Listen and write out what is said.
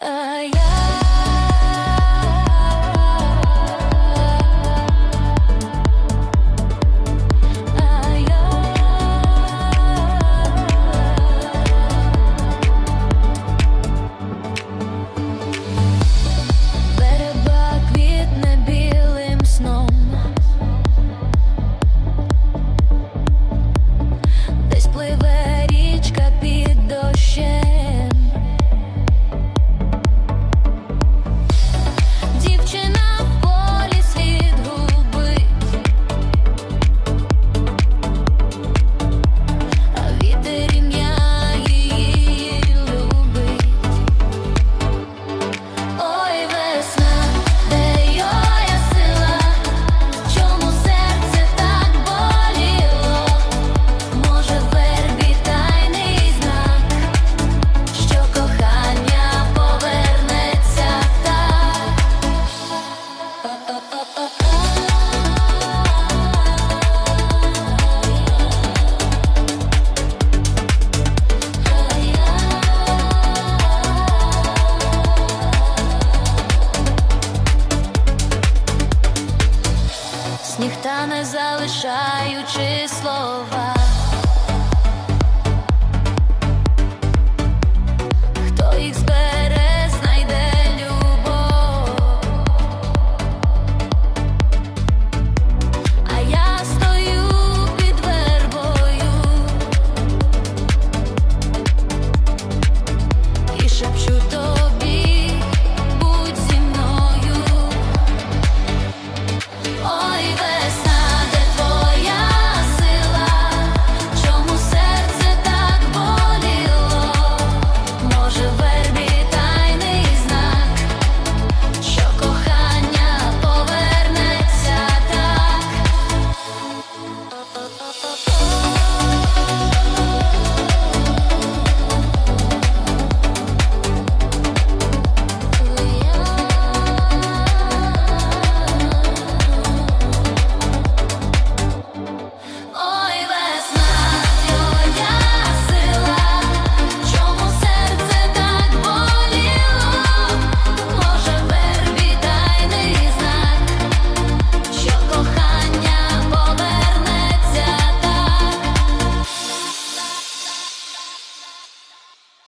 Uh, yeah. сніг та не залишаючи слова.